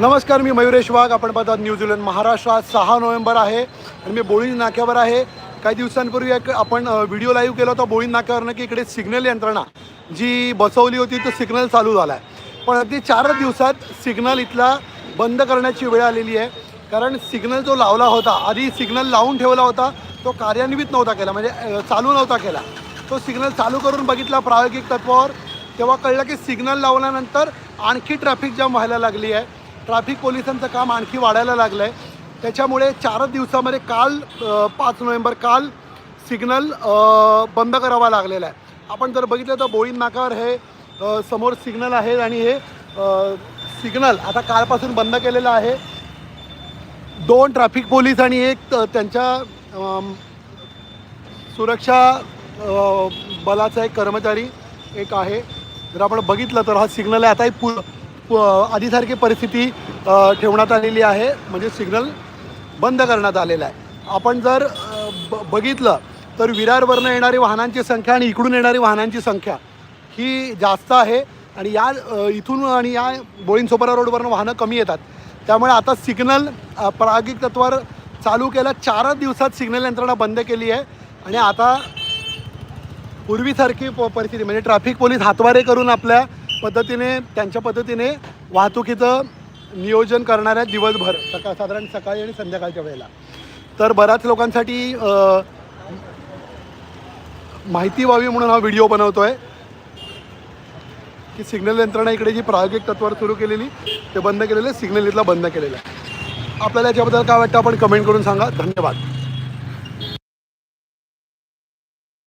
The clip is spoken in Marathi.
नमस्कार मी मयुरेश वाघ. आपण पाहतात न्यूझीलंड महाराष्ट्र आज सहा नोव्हेंबर आहे आणि मी बोळी नाक्यावर आहे. काही दिवसांपूर्वी एक आपण व्हिडिओ लाईव्ह केला होता बोळी नाक्यावरनं की इकडे सिग्नल यंत्रणा जी बसवली होती तो सिग्नल चालू झाला आहे पण अगदी चारच दिवसात सिग्नल इथला बंद करण्याची वेळ आलेली आहे. कारण सिग्नल जो लावला होता आधी सिग्नल लावून ठेवला होता तो कार्यान्वित नव्हता केला. म्हणजे चालू नव्हता केला. तो सिग्नल चालू करून बघितला प्रायोगिक तत्वावर. तेव्हा कळलं की सिग्नल लावल्यानंतर आणखी ट्रॅफिक जाम व्हायला लागली आहे. ट्रॅफिक पोलिसांचं काम आणखी वाढायला लागलं आहे त्याच्यामुळे चारच दिवसामध्ये काल पाच नोव्हेंबर काल सिग्नल बंद करावा लागलेला आहे. आपण जर बघितलं तर बोळी नाकावर हे समोर सिग्नल आहे आणि हे सिग्नल आता कालपासून बंद केलेलं आहे. दोन ट्रॅफिक पोलीस आणि एक त- त्यांच्या सुरक्षा बलाचा एक कर्मचारी एक आहे. जर आपण बघितलं तर हा सिग्नल आहे आता एक पु- आधीसारखी परिस्थिती ठेवण्यात आलेली आहे. म्हणजे सिग्नल बंद करण्यात आलेला आहे. आपण जर ब- बघितलं तर विरारवरनं येणारी वाहनांची संख्या आणि इकडून येणारी वाहनांची संख्या ही जास्त आहे. आणि या इथून आणि या बोळींसोपरा रोडवरनं वाहनं कमी येतात. त्यामुळे आता सिग्नल प्रागिक तत्वावर चालू केलं चारच दिवसात सिग्नल यंत्रणा बंद केली आहे. आणि आता पूर्वीसारखी प परिस्थिती म्हणजे ट्रॅफिक पोलीस हातवारे करून आपल्या पद्धतीने त्यांच्या पद्धतीने वाहतुकीचं नियोजन करणार आहेत दिवसभर सकाळ साधारण सकाळी आणि संध्याकाळच्या वेळेला. तर बऱ्याच लोकांसाठी माहिती व्हावी म्हणून हा व्हिडिओ बनवतो आहे की सिग्नल यंत्रणा इकडे जी प्रायोगिक तत्वावर सुरू केलेली ते बंद केलेलं सिग्नल इथला बंद केलेलं. आहे आपल्याला याच्याबद्दल काय वाटतं आपण कमेंट करून सांगा. धन्यवाद.